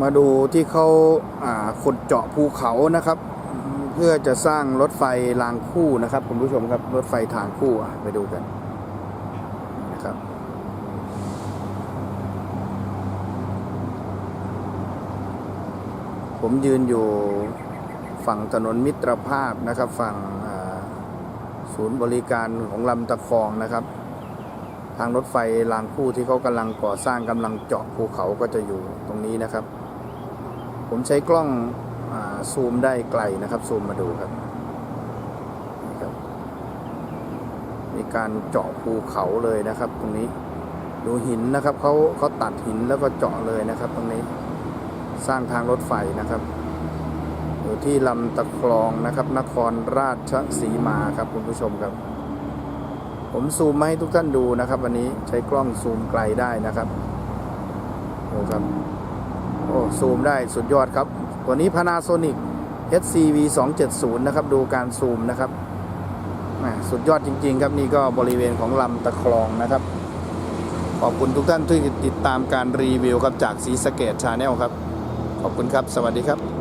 มาดูที่เขาาขุดเจาะภูเขานะครับ เพื่อจะสร้างรถไฟรางคู่นะครับคุณผู้ชมครับรถไฟทางคู่ไปดูกันนะครับผมยืนอยู่ฝั่งถนนมิตรภาพนะครับ ฝั่งศูนย์บริการของลำตะคองนะครับ ทางรถไฟรางคู่ที่เขากำลังก่อสร้างกำลังเจาะภูเขาก็จะอยู่ตรงนี้นะครับ ผมใช้กล้องอซูมได้ไกลนะครับ ซูมมาดูครับนี่ครับ มีการเจาะภูเขาเลยนะครับ ตรงนี้ดูหินนะครับเขาเขาตัดหินแล้วก็เจาะเลยนะครับ ตรงนี้สร้างทางรถไฟนะครับอยู่ที่ลำตะคลองนะครับ นครราชสีมาครับคุณผู้ชมครับผมซูมมาให้ทุกท่านดูนะครับ วันนี้ใช้กล้องซูมไกลได้นะครับโอ้ครับ โอ้ซูมได้สุดยอดครับ ตัวนี้ Panasonic HCV 270นะครับ ดูการซูมนะครับสุดยอดจริง ๆ ครับ นี่ก็บริเวณของลำตะคลองนะครับ ขอบคุณทุกท่านที่ติดตามการรีวิวครับจากสีสเกตชาแนลครับ ขอบคุณครับ สวัสดีครับ